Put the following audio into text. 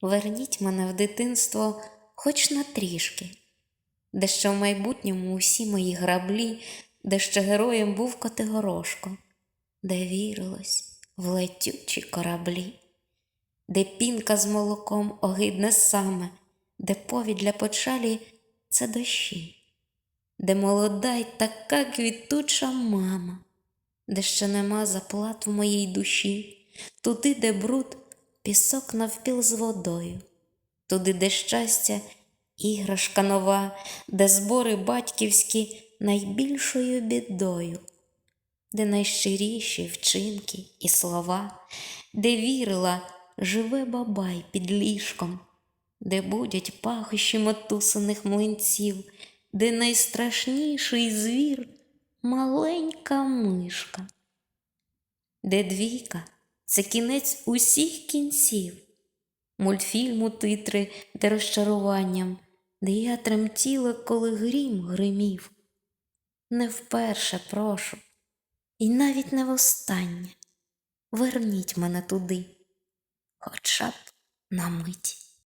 Верніть мене в дитинство хоч на трішки, де ще в майбутньому усі мої граблі, де ще героєм був Котигорошко, де вірилось в летючі кораблі, де пінка з молоком огидне саме, де повідь для почалі це дощі, де молода й така квітуча мама, де ще нема заплат в моїй душі, туди, де бруд, пісок навпіл з водою, туди, де щастя, іграшка нова, де збори батьківські найбільшою бідою, де найщиріші вчинки і слова, де вірила, живе бабай під ліжком, де будять пахощі мотусаних млинців, де найстрашніший звір маленька мишка, де двійка це кінець усіх кінців, мультфільму титри, де розчаруванням, де я тремтіла, коли грім гримів. Не вперше прошу, і навіть не востаннє. Верніть мене туди, хоча б на мить.